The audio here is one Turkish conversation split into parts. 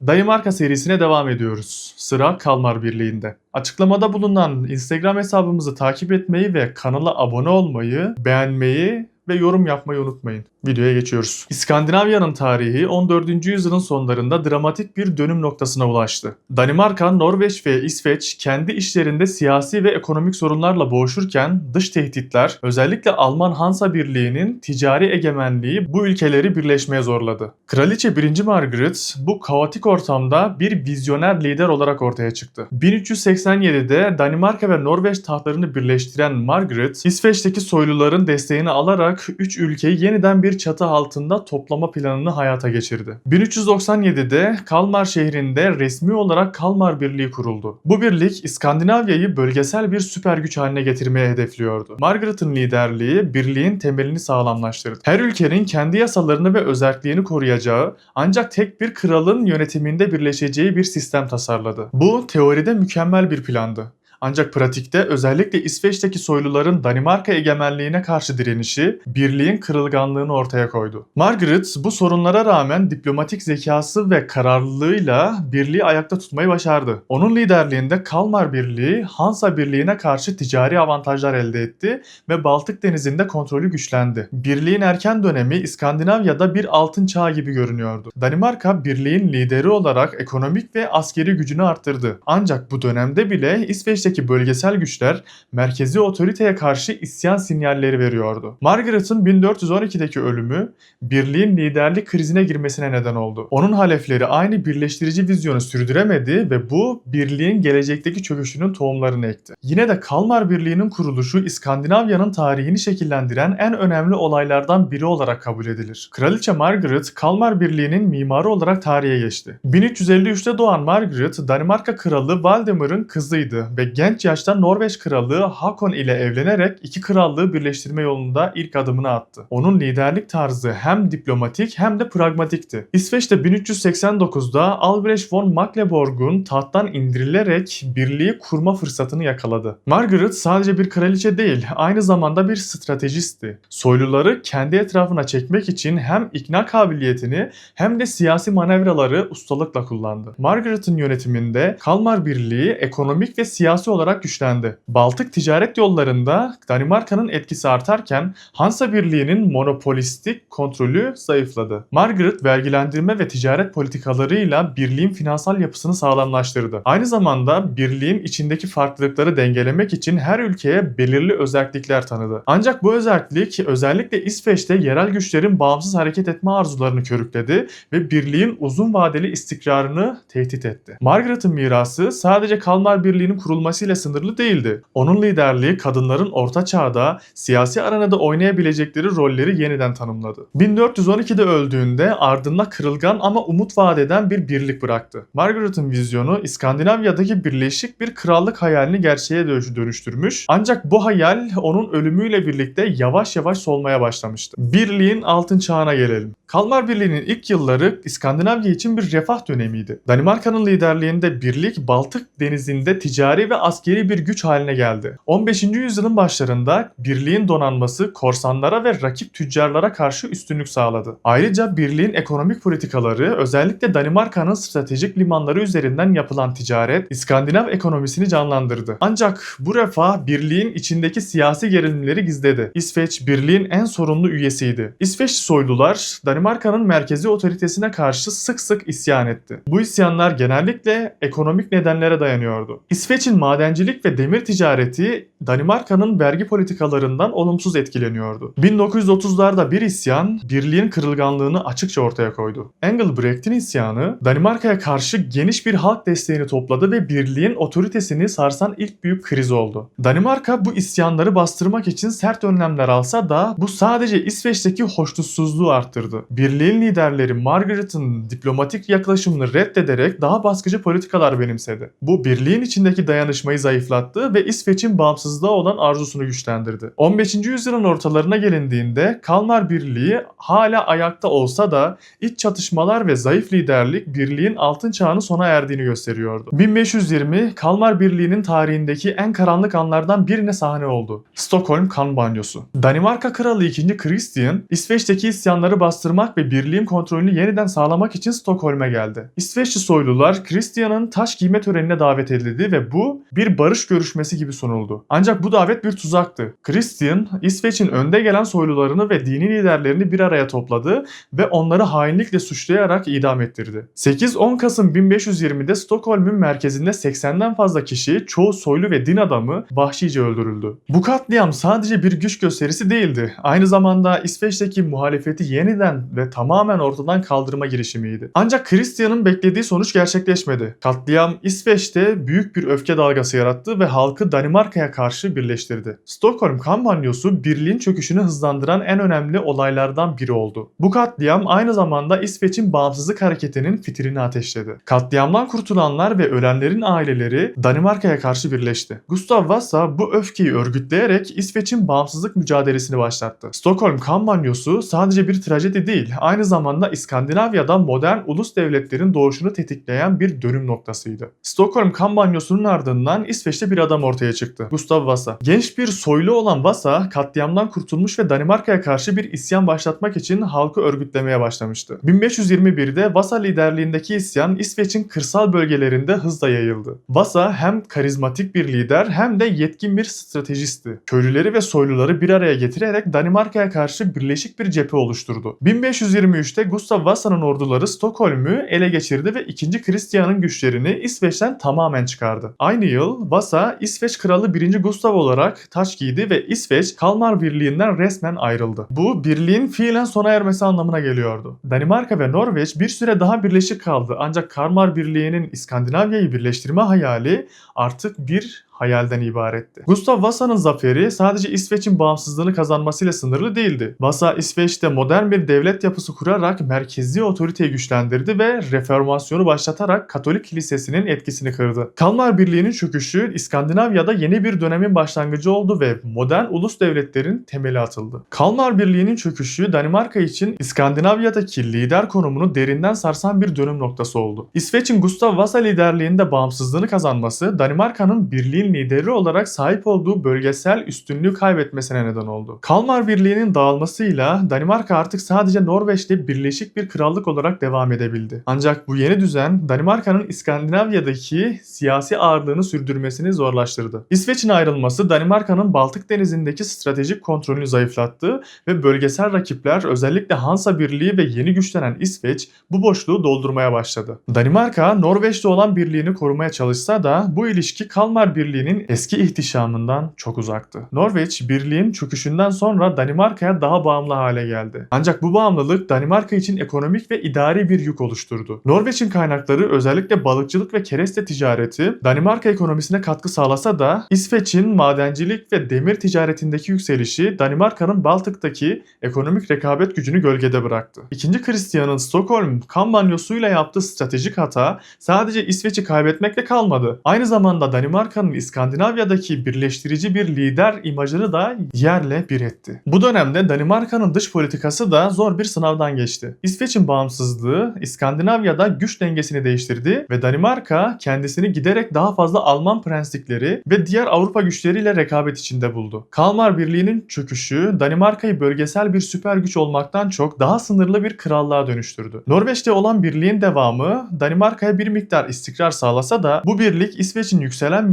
Danimarka serisine devam ediyoruz. Sıra Kalmar Birliği'nde. Açıklamada bulunan Instagram hesabımızı takip etmeyi ve kanala abone olmayı, beğenmeyi ve yorum yapmayı unutmayın. Videoya geçiyoruz. İskandinavya'nın tarihi 14. yüzyılın sonlarında dramatik bir dönüm noktasına ulaştı. Danimarka, Norveç ve İsveç kendi işlerinde siyasi ve ekonomik sorunlarla boğuşurken dış tehditler, özellikle Alman Hansa Birliği'nin ticari egemenliği bu ülkeleri birleşmeye zorladı. Kraliçe 1. Margaret bu kaotik ortamda bir vizyoner lider olarak ortaya çıktı. 1387'de Danimarka ve Norveç tahtlarını birleştiren Margaret, İsveç'teki soyluların desteğini alarak 3 ülkeyi yeniden bir çatı altında toplama planını hayata geçirdi. 1397'de Kalmar şehrinde resmi olarak Kalmar Birliği kuruldu. Bu birlik İskandinavya'yı bölgesel bir süper güç haline getirmeye hedefliyordu. Margaret'ın liderliği birliğin temelini sağlamlaştırdı. Her ülkenin kendi yasalarını ve özelliğini koruyacağı ancak tek bir kralın yönetiminde birleşeceği bir sistem tasarladı. Bu teoride mükemmel bir plandı. Ancak pratikte özellikle İsveç'teki soyluların Danimarka egemenliğine karşı direnişi birliğin kırılganlığını ortaya koydu. Margaret bu sorunlara rağmen diplomatik zekası ve kararlılığıyla birliği ayakta tutmayı başardı. Onun liderliğinde Kalmar Birliği Hansa Birliği'ne karşı ticari avantajlar elde etti ve Baltık Denizi'nde kontrolü güçlendi. Birliğin erken dönemi İskandinavya'da bir altın çağ gibi görünüyordu. Danimarka birliğin lideri olarak ekonomik ve askeri gücünü arttırdı. Ancak bu dönemde bile İsveç'teki bölgesel güçler merkezi otoriteye karşı isyan sinyalleri veriyordu. Margaret'ın 1412'deki ölümü birliğin liderlik krizine girmesine neden oldu. Onun halefleri aynı birleştirici vizyonu sürdüremedi ve bu birliğin gelecekteki çöküşünün tohumlarını ekti. Yine de Kalmar Birliği'nin kuruluşu İskandinavya'nın tarihini şekillendiren en önemli olaylardan biri olarak kabul edilir. Kraliçe Margaret Kalmar Birliği'nin mimarı olarak tarihe geçti. 1353'te doğan Margaret Danimarka Kralı Valdemar'ın kızıydı ve genç yaşta Norveç Kralı Hakon ile evlenerek iki krallığı birleştirme yolunda ilk adımını attı. Onun liderlik tarzı hem diplomatik hem de pragmatikti. İsveç'te 1389'da Albrecht von Mecklenburg'un tahttan indirilerek birliği kurma fırsatını yakaladı. Margaret sadece bir kraliçe değil, aynı zamanda bir stratejisti. Soyluları kendi etrafına çekmek için hem ikna kabiliyetini hem de siyasi manevraları ustalıkla kullandı. Margaret'ın yönetiminde Kalmar Birliği ekonomik ve siyasi olarak güçlendi. Baltık ticaret yollarında Danimarka'nın etkisi artarken Hansa Birliği'nin monopolistik kontrolü zayıfladı. Margaret vergilendirme ve ticaret politikalarıyla birliğin finansal yapısını sağlamlaştırdı. Aynı zamanda birliğin içindeki farklılıkları dengelemek için her ülkeye belirli özellikler tanıdı. Ancak bu özellik özellikle İsveç'te yerel güçlerin bağımsız hareket etme arzularını körükledi ve birliğin uzun vadeli istikrarını tehdit etti. Margaret'ın mirası sadece Kalmar Birliği'nin kurulmasıyla sınırlı değildi. Onun liderliği kadınların orta çağda siyasi arenada oynayabilecekleri rolleri yeniden tanımladı. 1412'de öldüğünde ardında kırılgan ama umut vaat eden bir birlik bıraktı. Margaret'ın vizyonu İskandinavya'daki birleşik bir krallık hayalini gerçeğe dönüş- dönüştürmüş. Ancak bu hayal onun ölümüyle birlikte yavaş yavaş solmaya başlamıştı. Birliğin altın çağına gelelim. Kalmar Birliği'nin ilk yılları İskandinavya için bir refah dönemiydi. Danimarka'nın liderliğinde birlik Baltık denizinde ticari ve askeri bir güç haline geldi. 15. yüzyılın başlarında birliğin donanması korsanlara ve rakip tüccarlara karşı üstünlük sağladı. Ayrıca birliğin ekonomik politikaları özellikle Danimarka'nın stratejik limanları üzerinden yapılan ticaret İskandinav ekonomisini canlandırdı. Ancak bu refah birliğin içindeki siyasi gerilimleri gizledi. İsveç birliğin en sorunlu üyesiydi. İsveç soylular Danimarka'nın merkezi otoritesine karşı sık sık isyan etti. Bu isyanlar genellikle ekonomik nedenlere dayanıyordu. İsveç'in madencilik ve demir ticareti Danimarka'nın vergi politikalarından olumsuz etkileniyordu. 1930'larda bir isyan birliğin kırılganlığını açıkça ortaya koydu. Engelbrecht'in isyanı Danimarka'ya karşı geniş bir halk desteğini topladı ve birliğin otoritesini sarsan ilk büyük kriz oldu. Danimarka bu isyanları bastırmak için sert önlemler alsa da bu sadece İsveç'teki hoşnutsuzluğu arttırdı. Birliğin liderleri Margaret'ın diplomatik yaklaşımını reddederek daha baskıcı politikalar benimsedi. Bu birliğin içindeki dayanışma dayanışmayı zayıflattı ve İsveç'in bağımsızlığa olan arzusunu güçlendirdi. 15. yüzyılın ortalarına gelindiğinde Kalmar Birliği hala ayakta olsa da iç çatışmalar ve zayıf liderlik birliğin altın çağını sona erdiğini gösteriyordu. 1520 Kalmar Birliği'nin tarihindeki en karanlık anlardan birine sahne oldu. Stockholm kan banyosu. Danimarka Kralı 2. Christian, İsveç'teki isyanları bastırmak ve birliğin kontrolünü yeniden sağlamak için Stockholm'e geldi. İsveçli soylular Christian'ın taş giyme törenine davet edildi ve bu bir barış görüşmesi gibi sunuldu. Ancak bu davet bir tuzaktı. Christian, İsveç'in önde gelen soylularını ve dini liderlerini bir araya topladı ve onları hainlikle suçlayarak idam ettirdi. 8-10 Kasım 1520'de Stockholm'un merkezinde 80'den fazla kişi, çoğu soylu ve din adamı vahşice öldürüldü. Bu katliam sadece bir güç gösterisi değildi. Aynı zamanda İsveç'teki muhalefeti yeniden ve tamamen ortadan kaldırma girişimiydi. Ancak Christian'ın beklediği sonuç gerçekleşmedi. Katliam İsveç'te büyük bir öfke dalgası yarattı ve halkı Danimarka'ya karşı birleştirdi. Stockholm kan banyosu birliğin çöküşünü hızlandıran en önemli olaylardan biri oldu. Bu katliam aynı zamanda İsveç'in bağımsızlık hareketinin fitilini ateşledi. Katliamdan kurtulanlar ve ölenlerin aileleri Danimarka'ya karşı birleşti. Gustav Vasa bu öfkeyi örgütleyerek İsveç'in bağımsızlık mücadelesini başlattı. Stockholm kan banyosu sadece bir trajedi değil, aynı zamanda İskandinavya'da modern ulus devletlerin doğuşunu tetikleyen bir dönüm noktasıydı. Stockholm kan banyosunun ardından İsveç'te bir adam ortaya çıktı. Gustav Vasa. Genç bir soylu olan Vasa katliamdan kurtulmuş ve Danimarka'ya karşı bir isyan başlatmak için halkı örgütlemeye başlamıştı. 1521'de Vasa liderliğindeki isyan İsveç'in kırsal bölgelerinde hızla yayıldı. Vasa hem karizmatik bir lider hem de yetkin bir stratejisti. Köylüleri ve soyluları bir araya getirerek Danimarka'ya karşı birleşik bir cephe oluşturdu. 1523'te Gustav Vasa'nın orduları Stockholm'u ele geçirdi ve 2. Christian'ın güçlerini İsveç'ten tamamen çıkardı. Aynı yıl Vasa İsveç Kralı 1. Gustav olarak taç giydi ve İsveç Kalmar Birliği'nden resmen ayrıldı. Bu birliğin fiilen sona ermesi anlamına geliyordu. Danimarka ve Norveç bir süre daha birleşik kaldı ancak Kalmar Birliği'nin İskandinavya'yı birleştirme hayali artık bir hayalden ibaretti. Gustav Vasa'nın zaferi sadece İsveç'in bağımsızlığını kazanmasıyla sınırlı değildi. Vasa İsveç'te modern bir devlet yapısı kurarak merkezi otoriteyi güçlendirdi ve reformasyonu başlatarak Katolik kilisesinin etkisini kırdı. Kalmar Birliği'nin çöküşü İskandinavya'da yeni bir dönemin başlangıcı oldu ve modern ulus devletlerin temeli atıldı. Kalmar Birliği'nin çöküşü Danimarka için İskandinavya'daki lider konumunu derinden sarsan bir dönüm noktası oldu. İsveç'in Gustav Vasa liderliğinde bağımsızlığını kazanması Danimarka'nın birliğin lideri olarak sahip olduğu bölgesel üstünlüğü kaybetmesine neden oldu. Kalmar Birliği'nin dağılmasıyla Danimarka artık sadece Norveç'le birleşik bir krallık olarak devam edebildi. Ancak bu yeni düzen Danimarka'nın İskandinavya'daki siyasi ağırlığını sürdürmesini zorlaştırdı. İsveç'in ayrılması Danimarka'nın Baltık Denizi'ndeki stratejik kontrolünü zayıflattı ve bölgesel rakipler özellikle Hansa Birliği ve yeni güçlenen İsveç bu boşluğu doldurmaya başladı. Danimarka Norveç'te olan birliğini korumaya çalışsa da bu ilişki Kalmar Birliği'nin eski ihtişamından çok uzaktı. Norveç birliğin çöküşünden sonra Danimarka'ya daha bağımlı hale geldi. Ancak bu bağımlılık Danimarka için ekonomik ve idari bir yük oluşturdu. Norveç'in kaynakları özellikle balıkçılık ve kereste ticareti Danimarka ekonomisine katkı sağlasa da İsveç'in madencilik ve demir ticaretindeki yükselişi Danimarka'nın Baltık'taki ekonomik rekabet gücünü gölgede bıraktı. İkinci Christian'ın Stockholm kan yaptığı stratejik hata sadece İsveç'i kaybetmekle kalmadı. Aynı zamanda Danimarka'nın İskandinavya'daki birleştirici bir lider imajını da yerle bir etti. Bu dönemde Danimarka'nın dış politikası da zor bir sınavdan geçti. İsveç'in bağımsızlığı İskandinavya'da güç dengesini değiştirdi ve Danimarka kendisini giderek daha fazla Alman prenslikleri ve diğer Avrupa güçleriyle rekabet içinde buldu. Kalmar Birliği'nin çöküşü Danimarka'yı bölgesel bir süper güç olmaktan çok daha sınırlı bir krallığa dönüştürdü. Norveç'te olan birliğin devamı Danimarka'ya bir miktar istikrar sağlasa da bu birlik İsveç'in yükselen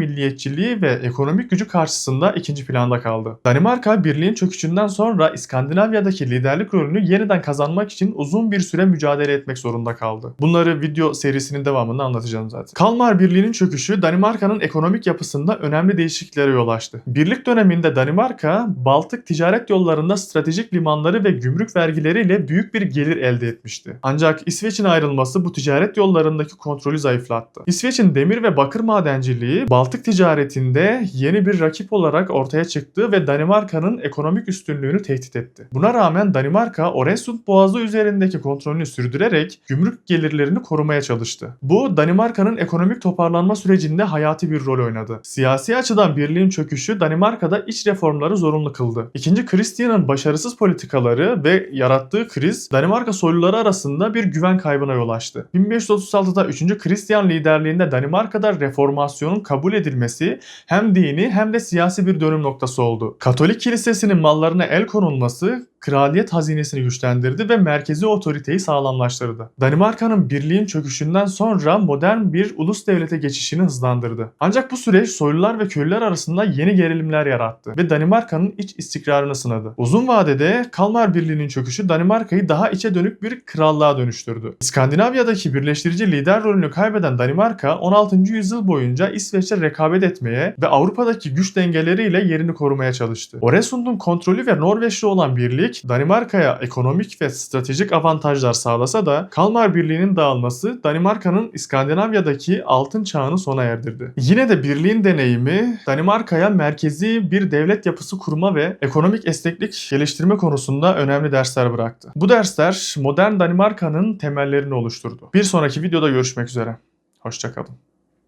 milliyetçiliği ve ekonomik gücü karşısında ikinci planda kaldı. Danimarka birliğin çöküşünden sonra İskandinavya'daki liderlik rolünü yeniden kazanmak için uzun bir süre mücadele etmek zorunda kaldı. Bunları video serisinin devamında anlatacağım zaten. Kalmar Birliği'nin çöküşü Danimarka'nın ekonomik yapısında önemli değişikliklere yol açtı. Birlik döneminde Danimarka, Baltık ticaret yollarında stratejik limanları ve gümrük vergileriyle büyük bir gelir elde etmişti. Ancak İsveç'in ayrılması bu ticaret yollarındaki kontrolü zayıflattı. İsveç'in demir ve bakır madenciliği Baltık ticareti ticaretinde yeni bir rakip olarak ortaya çıktı ve Danimarka'nın ekonomik üstünlüğünü tehdit etti. Buna rağmen Danimarka Oresund Boğazı üzerindeki kontrolünü sürdürerek gümrük gelirlerini korumaya çalıştı. Bu Danimarka'nın ekonomik toparlanma sürecinde hayati bir rol oynadı. Siyasi açıdan birliğin çöküşü Danimarka'da iç reformları zorunlu kıldı. İkinci Christian'ın başarısız politikaları ve yarattığı kriz Danimarka soyluları arasında bir güven kaybına yol açtı. 1536'da 3. Christian liderliğinde Danimarka'da reformasyonun kabul edilmesi hem dini hem de siyasi bir dönüm noktası oldu. Katolik kilisesinin mallarına el konulması kraliyet hazinesini güçlendirdi ve merkezi otoriteyi sağlamlaştırdı. Danimarka'nın birliğin çöküşünden sonra modern bir ulus devlete geçişini hızlandırdı. Ancak bu süreç soylular ve köylüler arasında yeni gerilimler yarattı ve Danimarka'nın iç istikrarını sınadı. Uzun vadede Kalmar Birliği'nin çöküşü Danimarka'yı daha içe dönük bir krallığa dönüştürdü. İskandinavya'daki birleştirici lider rolünü kaybeden Danimarka 16. yüzyıl boyunca İsveç'le rekabet etmeye ve Avrupa'daki güç dengeleriyle yerini korumaya çalıştı. Oresund'un kontrolü ve Norveç'le olan birlik Danimarka'ya ekonomik ve stratejik avantajlar sağlasa da Kalmar Birliği'nin dağılması Danimarka'nın İskandinavya'daki altın çağını sona erdirdi. Yine de birliğin deneyimi Danimarka'ya merkezi bir devlet yapısı kurma ve ekonomik esneklik geliştirme konusunda önemli dersler bıraktı. Bu dersler modern Danimarka'nın temellerini oluşturdu. Bir sonraki videoda görüşmek üzere. Hoşçakalın.